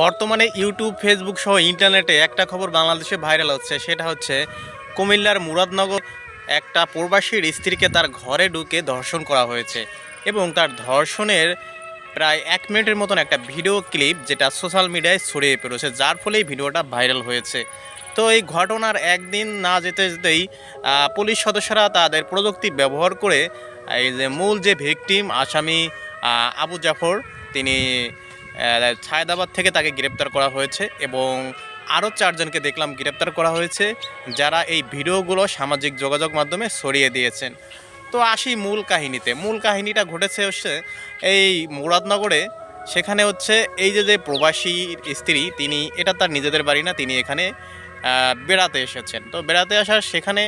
বর্তমানে YouTube, Facebook সহ ইন্টারনেটে একটা খবর বাংলাদেশে ভাইরাল হচ্ছে, সেটা হচ্ছে কুমিল্লার মুরাদনগর একটা প্রবাসীর স্ত্রীকে তার ঘরে ঢুকে ধর্ষণ করা হয়েছে এবং তার ধর্ষণের প্রায় এক মিনিটের মতন একটা ভিডিও ক্লিপ যেটা সোশ্যাল মিডিয়ায় ছড়িয়ে পড়েছে, যার ফলে এই ভিডিওটা ভাইরাল হয়েছে। তো এই ঘটনার একদিন না যেতে যেতেই পুলিশ সদস্যরা তাদের প্রযুক্তি ব্যবহার করে, এই যে মূল যে ভিকটিম, আসামি আবু জাফর, তিনি ছায়দাবাদ থেকে তাকে গ্রেপ্তার করা হয়েছে এবং আরও চারজনকে দেখলাম গ্রেপ্তার করা হয়েছে যারা এই ভিডিওগুলো সামাজিক যোগাযোগ মাধ্যমে ছড়িয়ে দিয়েছেন। তো আসি মূল কাহিনীতে। মূল কাহিনীটা ঘটেছে হচ্ছে এই মুরাদনগরে, সেখানে হচ্ছে এই যে যে প্রবাসী স্ত্রী, তিনি, এটা তার নিজেদের বাড়ি না, তিনি এখানে বেড়াতে এসেছেন। তো বেড়াতে আসার সেখানে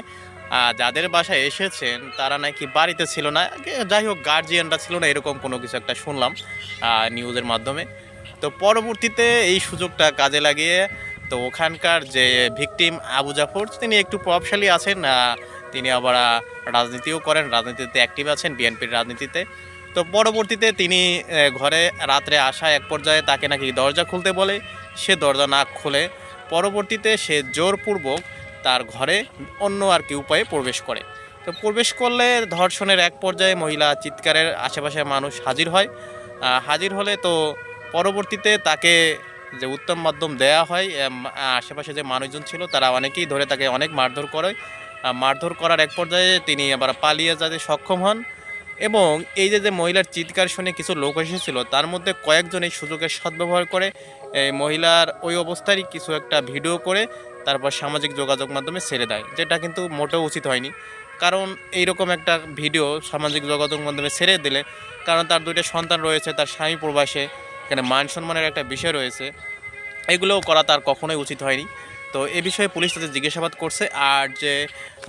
যাদের বাসায় এসেছেন, তারা নাকি বাড়িতে ছিল না। যাই হোক গার্জিয়ানরা ছিল না, এরকম কোনো কিছু একটা শুনলাম নিউজের মাধ্যমে। তো পরবর্তীতে এই সুযোগটা কাজে লাগিয়ে, তো ওখানকার যে ভিকটিম আবু জাফর, তিনি একটু প্রভাবশালী আছেন তিনি আবার রাজনীতিও করেন, রাজনীতিতে অ্যাক্টিভ আছেন বিএনপির রাজনীতিতে। তো পরবর্তীতে তিনি ঘরে রাত্রে আসা এক পর্যায়ে তাকে নাকি দরজা খুলতে বলে। সে দরজা না খুলে, পরবর্তীতে সে জোরপূর্বক তার ঘরে অন্য আর কি উপায়ে প্রবেশ করে। তো প্রবেশ করলে ধর্ষণের এক পর্যায়ে মহিলা চিৎকারের আশেপাশে মানুষ হাজির হয়। হাজির হলে তো পরবর্তীতে তাকে যে উত্তম মাধ্যম দেয়া হয় আশেপাশে যে মানুষজন ছিল তারা অনেকেই ধরে তাকে অনেক মারধর করে। মারধর করার এক পর্যায়ে তিনি আবার পালিয়ে যাতে সক্ষম হন। এবং এই যে যে মহিলার চিৎকার শুনে কিছু লোক এসেছিল, তার মধ্যে কয়েকজন এই সুযোগের সদ্ব্যবহার করে, এই মহিলার ওই অবস্থারই কিছু একটা ভিডিও করে তারপর সামাজিক যোগাযোগ মাধ্যমে ছেড়ে দেয়, যেটা কিন্তু মোটেও উচিত হয়নি। কারণ এইরকম একটা ভিডিও সামাজিক যোগাযোগ মাধ্যমে ছেড়ে দিলে, কারণ তার দুইটা সন্তান রয়েছে, তার স্বামী প্রবাসে, এখানে মান সম্মানের একটা বিষয় রয়েছে এগুলো করা তার কখনোই উচিত হয়নি। তো এ বিষয়ে পুলিশ তাদের জিজ্ঞাসাবাদ করছে, আর যে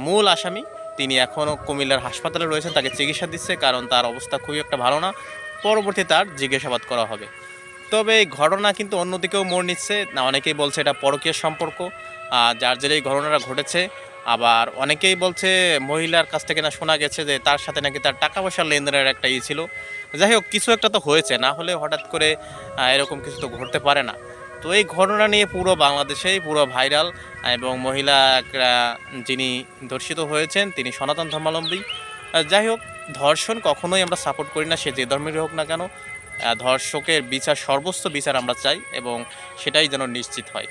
মূল আসামি তিনি এখনও কুমিল্লার হাসপাতালে রয়েছেন, তাকে চিকিৎসা দিচ্ছে কারণ তার অবস্থা খুবই একটা ভালো না। পরবর্তী তার জিজ্ঞাসাবাদ করা হবে। তবে এই ঘটনা কিন্তু অন্যদিকেও মোড় নিচ্ছে। না, অনেকেই বলছে এটা পরকীয় সম্পর্ক যার জেরে এই ঘটনাটা ঘটেছে। আবার অনেকেই বলছে মহিলার কাছ থেকে না শোনা গেছে যে তার সাথে নাকি তার টাকা পয়সার লেনদেনের একটা ই ছিল। যাই হোক, কিছু একটা তো হয়েছে, না হলে হঠাৎ করে এরকম কিছু তো ঘটতে পারে না। তো এই ঘটনা নিয়ে পুরো বাংলাদেশেই পুরো ভাইরাল এবং মহিলা যিনি ধর্ষিত হয়েছেন, তিনি সনাতন ধর্মাবলম্বী। যাই হোক, ধর্ষণ কখনোই আমরা সাপোর্ট করি না, সে যে ধর্মেরই হোক না কেন। ধর্ষকের বিচার সর্বোচ্চ বিচার আমরা চাই এবং সেটাই যেন নিশ্চিত হয়।